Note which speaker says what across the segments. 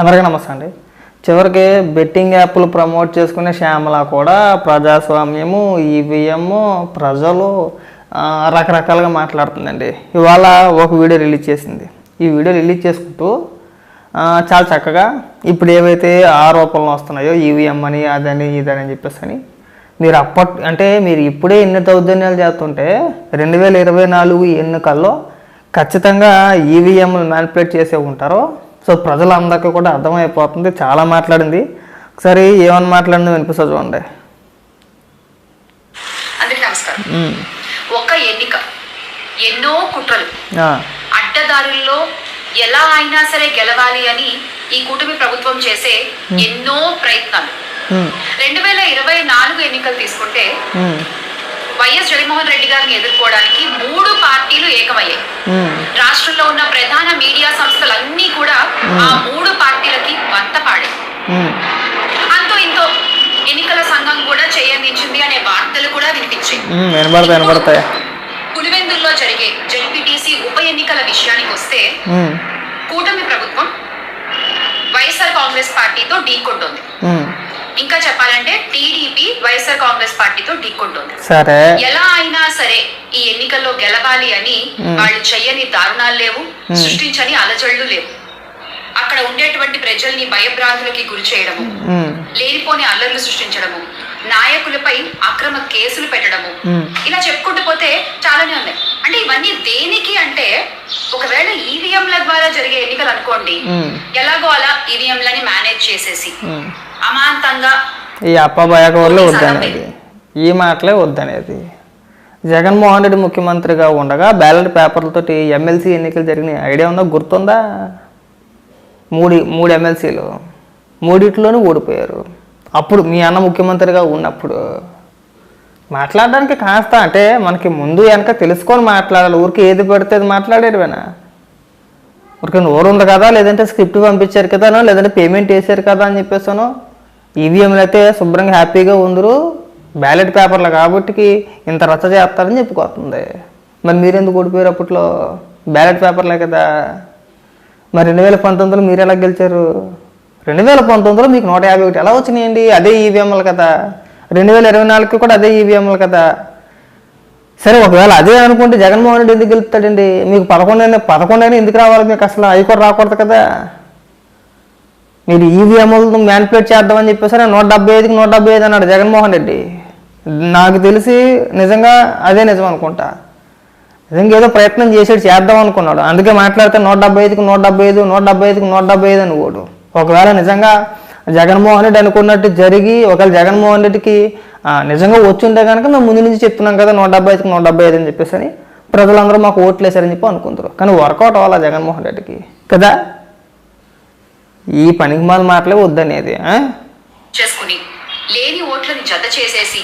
Speaker 1: అందరికీ నమస్తే అండి. చివరికి బెట్టింగ్ యాప్లు ప్రమోట్ చేసుకునే శ్యామల కూడా ప్రజాస్వామ్యము ఈవీఎం ప్రజలు రకరకాలుగా మాట్లాడుతుందండి. ఇవాళ ఒక వీడియో రిలీజ్ చేసింది. ఈ వీడియో రిలీజ్ చేసుకుంటూ చాలా చక్కగా ఇప్పుడు ఏవైతే ఆరోపణలు వస్తున్నాయో ఈవీఎం అని అదని ఇదని అని చెప్పేసి అని మీరు అప్పట్ అంటే మీరు ఇప్పుడే ఎన్ని దౌర్జన్యాలు చేస్తుంటే రెండు వేల ఇరవై నాలుగు ఎన్నికల్లో ఖచ్చితంగా ఈవీఎంలు మ్యానిపులేట్ చేసే ఉంటారో సో ప్రజలందరికీ కూడా అర్థమైపోతుంది. చాలా మాట్లాడింది. ఒకసారి ఏమని మాట్లాడిందో వినిపిస్తుంది చూడండి.
Speaker 2: అందరికీ నమస్కారం.
Speaker 1: ఉమ్.
Speaker 2: ఒక ఎన్నిక ఎన్నో కుట్రలు అడ్డదారుల్లో ఎలా అయినా సరే గెలవాలి అని ఈ కూటమి ప్రభుత్వం చేసే ఎన్నో ప్రయత్నాలు. రెండు వేల ఇరవై నాలుగు ఎన్నికలు తీసుకుంటే వైఎస్ జగన్మోహన్ రెడ్డి గారిని ఎదుర్కోవడానికి మూడు పార్టీలు ఏకమయ్యాయి. రాష్ట్రంలో ఉన్న ప్రధాన మీడియా సంస్థలన్నీ కూడా ఆ మూడు పార్టీలకి వంత అంతో ఇంతో ఎన్నికల సంఘం కూడా చేయందించింది అనే వార్తలు కూడా వినిపించాయి. పులివెందుల్లో జరిగే జెడ్పీటీసీ ఉప ఎన్నికల విషయానికి వస్తే కూటమి ప్రభుత్వం వైఎస్ఆర్ కాంగ్రెస్ పార్టీతో ఢీకొంటుంది. ఇంకా చెప్పాలంటే టీడీపీ వైఎస్ఆర్ కాంగ్రెస్ పార్టీతో ఢీకొంటుంది.
Speaker 1: సరే.
Speaker 2: ఎలా అయినా సరే ఈ ఎన్నికల్లో గెలవాలి అని వాళ్ళు చెయ్యని దారుణాలు లేవు సృష్టించని అలజడులు లేవు. అక్కడ ఉండేటువంటి ప్రజల్ని భయభ్రాంతులకి గురి చేయడము లేనిపోని అల్లర్లు సృష్టించడము నాయకులపై అక్రమ కేసులు పెట్టడము. ఇలా చెప్పుకుంటూ పోతే చాలానే ఉన్నాయి. అంటే ఇవన్నీ దేనికి అంటే ఒకవేళ ఈవీఎంల ద్వారా జరిగే ఎన్నికలు అనుకోండి ఎలాగో అలా ఈవీఎంలని మేనేజ్ చేసేసి. అమాంతంగా
Speaker 1: ఈ అప్పబాయక వల్ల వద్దనేది ఈ మాటలే వద్దనేది. జగన్మోహన్ రెడ్డి ముఖ్యమంత్రిగా ఉండగా బ్యాలెట్ పేపర్లతోటి ఎమ్మెల్సీ ఎన్నికలు జరిగిన ఐడియా ఉందా? గుర్తుందా? మూడు మూడు ఎమ్మెల్సీలు. మూడిట్లోనూ ఓడిపోయారు. అప్పుడు మీ అన్న ముఖ్యమంత్రిగా ఉన్నప్పుడు మాట్లాడడానికి కాస్త అంటే మనకి ముందు వెనక తెలుసుకొని మాట్లాడాలి. ఊరికి ఏది పడితే అది మాట్లాడేటివేనా ఊరికి నోరు ఉంది కదా లేదంటే స్క్రిప్ట్ పంపించారు కదానో లేదంటే పేమెంట్ వేసారు కదా అని చెప్పేసాను ఈవీఎంలు అయితే శుభ్రంగా హ్యాపీగా ఉందరు. బ్యాలెట్ పేపర్లు కాబట్టి ఇంత రచ్చ చేస్తారని చెప్పుకోతుంది మరి మీరెందుకు ఓడిపోయారు అప్పట్లో? బ్యాలెట్ పేపర్లే కదా. మరి రెండు వేల పంతొమ్మిదిలో మీరు ఎలా గెలిచారు? రెండు వేల పంతొమ్మిదిలో మీకు నూట యాభై ఒకటి ఎలా వచ్చినాయండి? అదే ఈవీఎంల కదా రెండు వేల ఇరవై నాలుగుకి కూడా అదే ఈవీఎంల కదా సరే ఒకవేళ అదే అనుకుంటే జగన్మోహన్ రెడ్డి ఎందుకు గెలుపుతాడండి? మీకు పదకొండైనా పదకొండైనా ఎందుకు రావాలి? మీకు అసలు అవి కూడా రాకూడదు కదా. మీరు ఈవీఎంలు మ్యానిపులేట్ చేద్దామని చెప్పేసరి నూట డెబ్బై ఐదుకి నూట డెబ్బై ఐదు అన్నాడు జగన్మోహన్ రెడ్డి. నాకు తెలిసి నిజంగా అదే నిజం అనుకుంటా. నిజంగా ఏదో ప్రయత్నం చేసాడు చేద్దాం అనుకున్నాడు. అందుకే మాట్లాడితే నూట డెబ్బై ఐదుకి నూట డెబ్బై ఐదు నూట డెబ్బై ఐదుకి నూట డెబ్బై ఐదు అని ఓడు ఒకవేళ నిజంగా జగన్మోహన్ రెడ్డి అనుకున్నట్టు జరిగి ఒకవేళ జగన్మోహన్ రెడ్డికి నిజంగా వచ్చింటే కనుక మేము ముందు నుంచి చెప్తున్నాం కదా నూట డెబ్బై ఐదుకి నూట డెబ్బై ఐదు అని చెప్పేసి అని ప్రజలందరూ మాకు ఓట్లు వేశారని చెప్పి అనుకుంటారు కానీ వర్కౌట్ అవ్వాలా జగన్మోహన్ రెడ్డికి కదా ఈ పనికి మాల మాటలే వద్దనేది?
Speaker 2: చేసుకుని లేని ఓట్లని జత చేసేసి.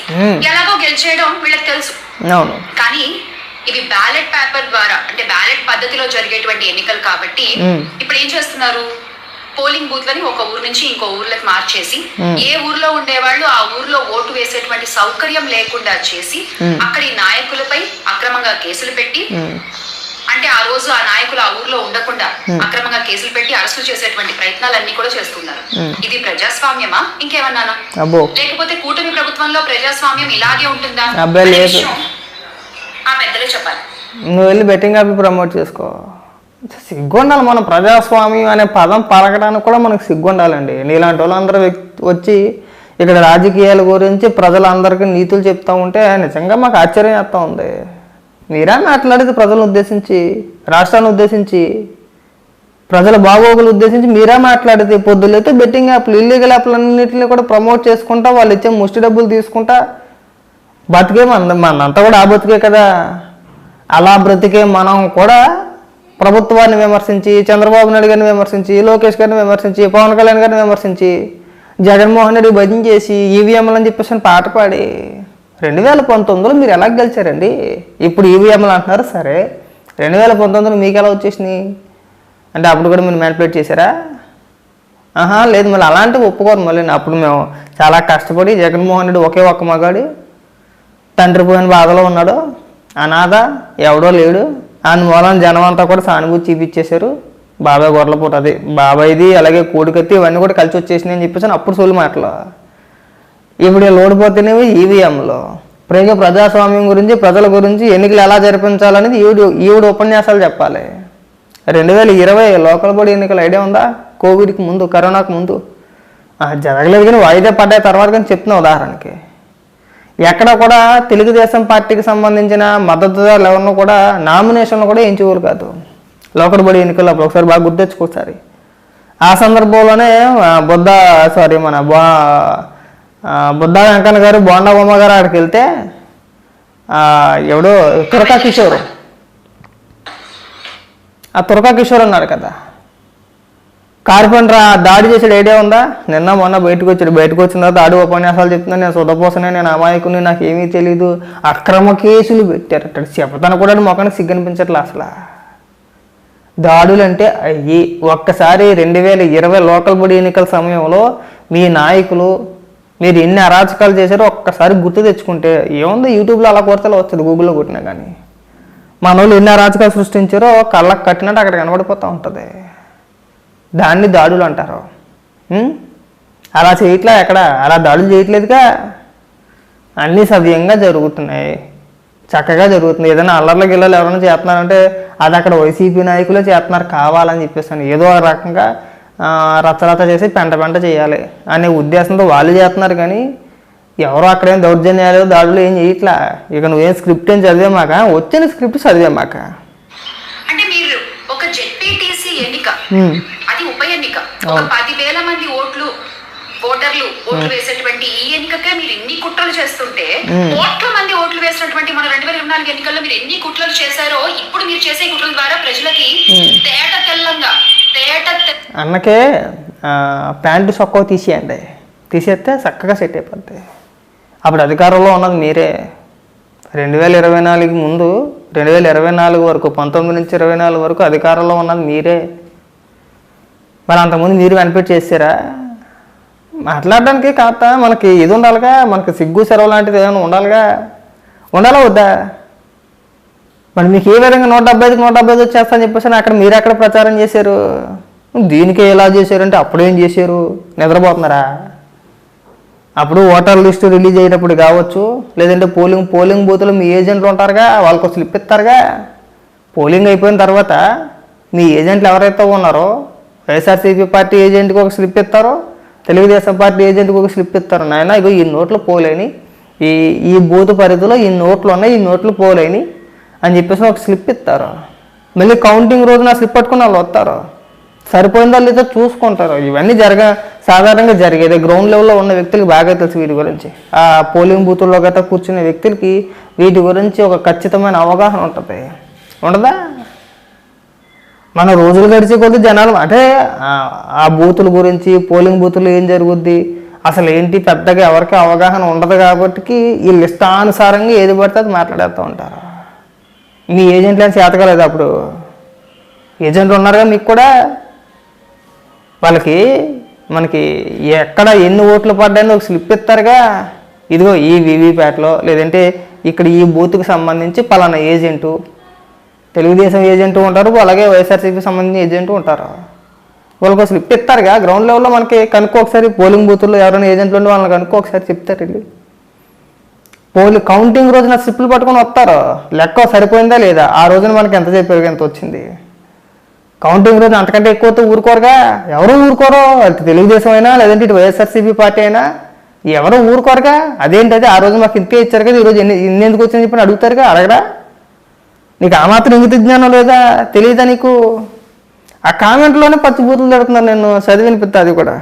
Speaker 2: ఎలాగో గెలిచేయడం వీళ్ళకి తెలుసు
Speaker 1: అవును
Speaker 2: కానీ ఇవి బ్యాలెట్ పేపర్ ద్వారా అంటే బ్యాలెట్ పద్ధతిలో జరిగేటువంటి ఎన్నికలు కాబట్టి. ఇప్పుడు ఏం చేస్తున్నారు పోలింగ్ బూత్ లని ఒక ఊరు నుంచి ఇంకో ఊర్లకు మార్చేసి. ఏ ఊర్లో ఉండేవాళ్ళు ఆ ఊర్లో ఓటు వేసేటువంటి సౌకర్యం లేకుండా చేసి. అక్కడి నాయకులపై అక్రమంగా కేసులు పెట్టి అంటే ఆ రోజు ఆ నాయకులు ఆ ఊర్లో ఉండకుండా అక్రమంగా కేసులు పెట్టి అరెస్టులు చేసేటువంటి ప్రయత్నాలన్నీ కూడా చేస్తున్నారు. ఇది ప్రజాస్వామ్యమా? ఇంకేమన్నానా? లేకపోతే కూటమి ప్రభుత్వంలో ప్రజాస్వామ్యం ఇలాగే ఉంటుందా? ఆ పెద్దలే చెప్పాలి.
Speaker 1: నువ్వు వెళ్ళి బెట్టింగ్ యాప్ ప్రమోట్ చేసుకో. సిగ్గుండాలి మనం ప్రజాస్వామ్యం అనే పదం పలకడానికి కూడా మనకు సిగ్గుండాలండి. నీలాంటి వాళ్ళందరూ వ్యక్తి వచ్చి ఇక్కడ రాజకీయాల గురించి ప్రజలందరికీ నీతులు చెప్తా ఉంటే నిజంగా మాకు ఆశ్చర్యం వేస్తూ ఉంది. మీరా మాట్లాడేది ప్రజలను ఉద్దేశించి రాష్ట్రాన్ని ఉద్దేశించి ప్రజల బాగోగులు ఉద్దేశించి మీరే మాట్లాడేది పొద్దులైతే బెట్టింగ్ యాప్లు ఇల్లీగల్ యాప్లన్నింటినీ కూడా ప్రమోట్ చేసుకుంటా వాళ్ళు ఇచ్చే ముష్టి డబ్బులు తీసుకుంటా బతికే మన మనంతా కూడా ఆ బతికే కదా. అలా బ్రతికే మనం కూడా ప్రభుత్వాన్ని విమర్శించి చంద్రబాబు నాయుడు గారిని విమర్శించి లోకేష్ గారిని విమర్శించి పవన్ కళ్యాణ్ గారిని విమర్శించి జగన్మోహన్ రెడ్డి భజన చేసి ఈవీఎంలు అని చెప్పేసి పాట పాడి రెండు వేల పంతొమ్మిదిలో మీరు ఎలా గెలిచారండి? ఇప్పుడు ఈవీఎంలు అంటున్నారు సరే. రెండు వేల పంతొమ్మిదిలో మీకు ఎలా వచ్చేసినాయి? అంటే అప్పుడు కూడా మీరు మ్యానిపులేట్ చేశారా? ఆహా లేదు మళ్ళీ అలాంటివి ఒప్పుకోరు. మళ్ళీ అప్పుడు మేము చాలా కష్టపడి జగన్మోహన్ రెడ్డి ఒకే ఒక్క మగాడు. తండ్రి పోయిన బాధలో ఉన్నాడు. అనాథ ఎవడో లేడు. ఆయన మూలం జనం అంతా కూడా సానుభూతి చూపించేశారు. బాబాయ్ గొర్రెలపూట అది బాబాయ్ది అలాగే కోడికత్తి ఇవన్నీ కూడా కలిసి వచ్చేసినాయి అని చెప్పేసి అప్పుడు సోలు మాటలు. ఇప్పుడు వీళ్ళు ఓడిపోతున్నవి ఈవీఎంలో. ప్రజా ప్రజాస్వామ్యం గురించి ప్రజల గురించి ఎన్నికలు ఎలా జరిపించాలనేది ఈవిడ ఈవిడ ఉపన్యాసాలు చెప్పాలి. రెండు వేల ఇరవై లోకల్ బోర్డు ఎన్నికల ఐడియా ఉందా? కోవిడ్కి ముందు కరోనాకు ముందు. జరగలేదు కానీ వాయిదా పడ్డాయి తర్వాత కానీ చెప్తున్నా ఉదాహరణకి. ఎక్కడ కూడా తెలుగుదేశం పార్టీకి సంబంధించిన మద్దతుదారులు ఎవరినూ కూడా నామినేషన్లు కూడా ఎంచుకోరు కాదు. లోకడబడి ఎన్నికల్లో అప్పుడు ఒకసారి బాగా గుర్తెచ్చుకోసారి ఆ సందర్భంలోనే బుద్ధ సారీ మన బా బుద్ధ వెంకన్న గారు బోండా బొమ్మ గారు ఆడికి వెళ్తే ఎవడో తురకా కిషోర్. ఆ తురకా కిషోర్ అన్నాడు కదా. కార్పెంటర్ దాడి చేసాడు ఐడియా ఉందా? నిన్న మొన్న బయటకు వచ్చాడు. బయటకు వచ్చిన తర్వాత ఆడు ఉపన్యాసాలు చెప్తున్నాను నేను సుధపోసనే నేను అమాయకుని నాకు ఏమీ తెలియదు అక్రమ కేసులు పెట్టారు. అక్కడ చెప్పతాను కూడా మొఖానికి సిగ్గనిపించట్లే అసలు. దాడులు అంటే అయ్యి ఒక్కసారి రెండు వేల ఇరవై లోకల్ బడి ఎన్నికల సమయంలో మీ నాయకులు మీరు ఎన్ని అరాచకాలు చేశారో ఒక్కసారి గుర్తు తెచ్చుకుంటే ఏముంది? యూట్యూబ్లో అలా కొరతలో వస్తుంది గూగుల్లో కొట్టినా కానీ. మన వాళ్ళు ఎన్ని అరాచకాలు సృష్టించారో కళ్ళకు కట్టినట్టు అక్కడ కనబడిపోతూ ఉంటుంది. దాన్ని దాడులు అంటారు? అలా చేయట్లే ఎక్కడ? అలా దాడులు చేయట్లేదుగా. అన్నీ సవ్యంగా జరుగుతున్నాయి. చక్కగా జరుగుతుంది ఏదైనా అల్లర్ల గిల్లలు ఎవరైనా చేస్తున్నారంటే అది అక్కడ వైసీపీ నాయకులే చేస్తున్నారు కావాలని చెప్పేసి ఏదో ఒక రకంగా ఆ, రచ్చరచ్చ చేసి పెంట పెంట చేయాలి అనే ఉద్దేశంతో వాళ్ళు చేస్తున్నారు కానీ ఎవరో అక్కడేం దౌర్జన్యాలు దాడులు ఏం చేయట్లా? ఇక నువ్వేం స్క్రిప్ట్ ఏం చదివేమాక వచ్చిన స్క్రిప్ట్ చదివేమాక
Speaker 2: అంటే మీరు ఒక జెడ్పీటీసీ ఎన్నిక
Speaker 1: ఉం.
Speaker 2: అది ఉప ఎన్నిక ఒక పదివేల మంది ఓట్లు ఓటర్లు ఓట్లు వేసేటువంటి ఈ ఎన్నికకే మీరు ఎన్ని కుట్రలు చేస్తుంటే కోట్ల మంది ఓట్లు వేసినటువంటి మన రెండు వేల ఇరవై నాలుగు ఎన్నికల్లో మీరు ఎన్ని కుట్రలు చేశారో ఇప్పుడు మీరు చేసే కుట్రల ద్వారా ప్రజలకి తేట తెల్లంగా తేట
Speaker 1: అన్నకే ప్యాంటు సొక్కవ తీసేయండి. తీసేస్తే చక్కగా సెట్ అయిపోద్ది. అప్పుడు అధికారంలో ఉన్నది మీరే. రెండు వేల ఇరవై నాలుగు ముందు రెండు వేల ఇరవై నాలుగు వరకు పంతొమ్మిది నుంచి ఇరవై నాలుగు వరకు అధికారంలో ఉన్నది మీరే. మరి అంతకుముందు మీరు కనిపెట్టి చేసారా? మాట్లాడడానికి కాస్త మనకి ఇది ఉండాలిగా మనకి సిగ్గు సెలవు లాంటిది ఏమైనా ఉండాలిగా? ఉండాలా వద్దా? మరి మీకు ఏ విధంగా నూట డెబ్బై ఐదుకి నూట డెబ్బై ఐదు వచ్చేస్తా చెప్పేసి అక్కడ మీరు ఎక్కడ ప్రచారం చేశారు? దీనికి ఎలా చేశారంటే అప్పుడేం చేశారు? నిద్రపోతున్నారా? అప్పుడు ఓటర్ లిస్టు రిలీజ్ అయ్యేటప్పుడు కావచ్చు లేదంటే పోలింగ్ పోలింగ్ బూత్లో మీ ఏజెంట్లు ఉంటారుగా వాళ్ళకు స్లిప్ ఇస్తారుగా? పోలింగ్ అయిపోయిన తర్వాత మీ ఏజెంట్లు ఎవరైతే ఉన్నారో వైఎస్ఆర్సీపీ పార్టీ ఏజెంట్కి ఒక స్లిప్ ఇస్తారో తెలుగుదేశం పార్టీ ఏజెంట్కి ఒక స్లిప్ ఇస్తారు. నాయన ఇగో ఈ నోట్లు పోలేని ఈ ఈ బూత్ పరిధిలో ఈ నోట్లు ఉన్నాయి ఈ నోట్లు పోలేని అని చెప్పేసి ఒక స్లిప్ ఇస్తారు. మళ్ళీ కౌంటింగ్ రోజు నా స్లిప్ పట్టుకుని వాళ్ళు వస్తారు. సరిపోయిందో లేదో చూసుకుంటారు. ఇవన్నీ జరగ సాధారణంగా జరిగేది. గ్రౌండ్ లెవెల్లో ఉన్న వ్యక్తులకి బాగా తెలుసు వీటి గురించి. ఆ పోలింగ్ బూతుల్లో గట్రా కూర్చునే వ్యక్తులకి వీటి గురించి ఒక ఖచ్చితమైన అవగాహన ఉంటుంది. ఉండదా? మన రోజులు గడిచే కొద్ది జనాలు అంటే ఆ- ఆ బూతుల గురించి పోలింగ్ బూతులు ఏం జరుగుద్ది? అసలు ఏంటి పెద్దగా ఎవరికి అవగాహన ఉండదు కాబట్టి వీళ్ళు ఇష్టానుసారంగా ఏది పడితే అది మాట్లాడేస్తూ ఉంటారు. మీ ఏజెంట్లు ఏం చేతకలేదు అప్పుడు. ఏజెంట్లు ఉన్నారుగా మీకు కూడా. వాళ్ళకి మనకి ఎక్కడ ఎన్ని ఓట్లు పడ్డాయని ఒక స్లిప్ ఇస్తారుగా. ఇదిగో ఈ వివిప్యాట్లో లేదంటే ఇక్కడ ఈ బూత్కి సంబంధించి పలానా ఏజెంటు తెలుగుదేశం ఏజెంట్ ఉంటారు అలాగే వైఎస్ఆర్సీపీ సంబంధించిన ఏజెంట్ ఉంటారు. వాళ్ళకి అసలు ఇప్పిస్తారుగా గ్రౌండ్ లెవెల్లో మనకి కనుక్కో ఒకసారి పోలింగ్ బూతుల్లో ఎవరైనా ఏజెంట్లు ఉండి వాళ్ళని కనుక్కో ఒకసారి చెప్తారు వెళ్ళి. పోలి కౌంటింగ్ రోజున స్లిప్లు పట్టుకొని వస్తారు. లెక్క సరిపోయిందా లేదా? ఆ రోజున మనకి ఎంత చెప్పారు ఎంత వచ్చింది? కౌంటింగ్ రోజు అంతకంటే ఎక్కువ ఊరుకోరుగా? ఎవరు ఊరుకోరు? అది తెలుగుదేశం అయినా లేదంటే ఇటు వైఎస్ఆర్సీపీ పార్టీ అయినా ఎవరు ఊరుకోరుగా? అదేంటి అది ఆ రోజు మాకు ఇంతే ఇచ్చారు కదా ఈరోజు ఎన్ని ఇన్ని ఎందుకు వచ్చిందని చెప్పి అడుగుతారుగా అడగరా? నీకు ఆ మాత్రం ఇంగిత జ్ఞానం లేదా? తెలియదా నీకు? ఆ కామెంట్లోనే పచ్చి బూతులు తిడుతున్నాను నేను చదివినిపిస్తా అది కూడా.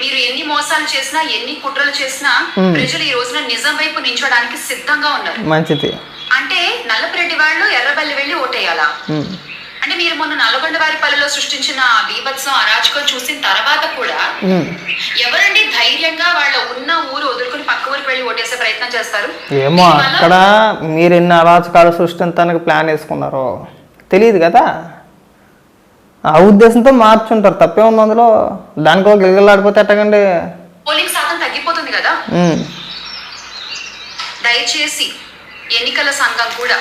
Speaker 2: మీరు ఎన్ని మోసాలు చేసినా ఎన్ని కుట్రలు చేసినా ప్రజలు ఈ రోజున నిజం వైపు నించోడానికి సిద్ధంగా ఉన్నారు.
Speaker 1: మంచిది.
Speaker 2: అంటే నల్లపరెడ్డి వాళ్ళు ఎర్రబల్లి వెళ్ళి ఓటేయాలా. అంటే మీరు మొన్న నల్లగొండ వారి పల్లెలో సృష్టించిన బీభత్సం అరాచకం చూసిన తర్వాత కూడా. ఎవరండి ధైర్యంగా వాళ్ళ ఉన్న ఊరు వదులుకుని పక్క ఊరికి వెళ్ళి ఓటేసే ప్రయత్నం చేస్తారు?
Speaker 1: ఏమో అక్కడ మీరు ఎన్ని అరాచకాలు సృష్టించడానికి ప్లాన్ వేసుకున్నారో. తెలియదు కదా. ఆ ఉద్దేశంతో మార్చుంటారు. తప్పే ఉంది అందులో. దానికి గిలగిలాడిపోతే ఎట్టకండి?
Speaker 2: పోలింగ్ శాతం తగ్గిపోతుంది కదా. దయచేసి ఎన్నికల సంఘం కూడా.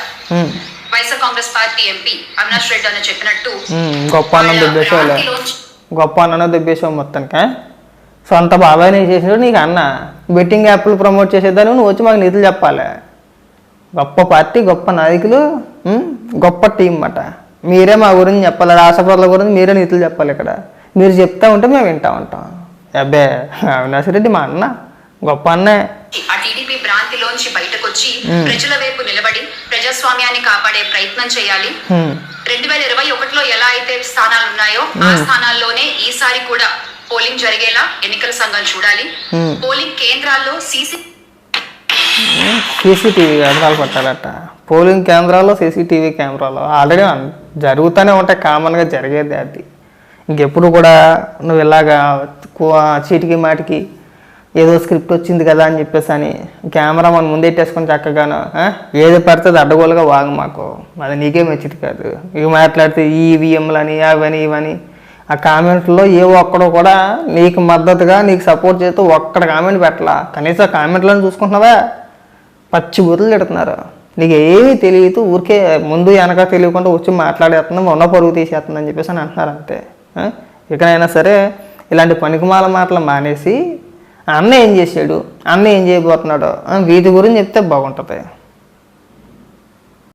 Speaker 2: వైఎస్ఆర్ కాంగ్రెస్ పార్టీ ఎంపీ అవినాష్ రెడ్డి అని చెప్పినట్టు.
Speaker 1: ఉమ్, గొప్ప అన్నం
Speaker 2: భ్రాంతిలోంచి
Speaker 1: గొప్ప అన్న దుబ్బేసావు మొత్తానికి సొంత బాబాయ్ నేను చేసినాడు నీకు అన్న. బెట్టింగ్ యాప్లు ప్రమోట్ చేసేదాన్ని నువ్వు వచ్చి మాకు నిధులు చెప్పాలి. గొప్ప పార్టీ గొప్ప నాయకులు గొప్ప టీం అన్నమాట మీరే మా గురించి చెప్పాలి రాష్ట్రపతుల గురించి మీరే నీతులు చెప్పాలి ఇక్కడ. మీరు చెప్తా ఉంటే మేము వింటా ఉంటాం. అబ్బే అవినాష్ రెడ్డి మా అన్న. గొప్ప అన్నే
Speaker 2: ఆ టీడీపీ భ్రాంతిలోంచి బయటకు వచ్చి ప్రజల వైపు నిలబడి ప్రజాస్వామ్యాన్ని కాపాడే ప్రయత్నం చేయాలి. రెండు వేల ఇరవై ఒకటిలో ఎలా అయితే స్థానాలు ఉన్నాయో ఆ స్థానాల్లోనే ఈసారి కూడా పోలింగ్ జరిగేలా ఎన్నికల సంఘం చూడాలి. పోలింగ్ కేంద్రాల్లో సీసీ
Speaker 1: సీసీటీవీ కెమెరాలు పెట్టాలట. పోలింగ్ కేంద్రాల్లో సీసీటీవీ కెమెరాలు ఆల్రెడీ జరుగుతూనే ఉంటాయి కామన్గా జరిగేది అది. ఇంకెప్పుడు కూడా నువ్వు ఇలాగా చీటికి మాటికి ఏదో స్క్రిప్ట్ వచ్చింది కదా అని చెప్పేసి అని కెమెరా మనం ముందెట్టేసుకొని చక్కగాను ఏది పడితే అది అడ్డగోలుగా వాగు మాకు. అది నీకే మంచిది కాదు. ఇవి మాట్లాడితే ఈ ఈవీఎంలని అవని ఇవని. ఆ కామెంట్లో ఏ ఒక్కడో కూడా నీకు మద్దతుగా నీకు సపోర్ట్ చేస్తూ ఒక్కడ కామెంట్ పెట్టలా. కనీసం కామెంట్లను చూసుకుంటున్నావా? పచ్చి బుర్రలు పెడుతున్నారు నీకు ఏమీ తెలియదు ఊరికే ముందు వెనక తెలియకుండా వచ్చి మాట్లాడేస్తున్నాం ఉన్న పరుగు తీసేస్తుందని చెప్పేసి అని అంటున్నారు అంతే. ఆ? ఇకనైనా సరే ఇలాంటి పనికిమాల మాటలు మానేసి అన్న ఏం చేశాడు? అన్న ఏం చేయబోతున్నాడు? వీటి గురించి చెప్తే బాగుంటుంది.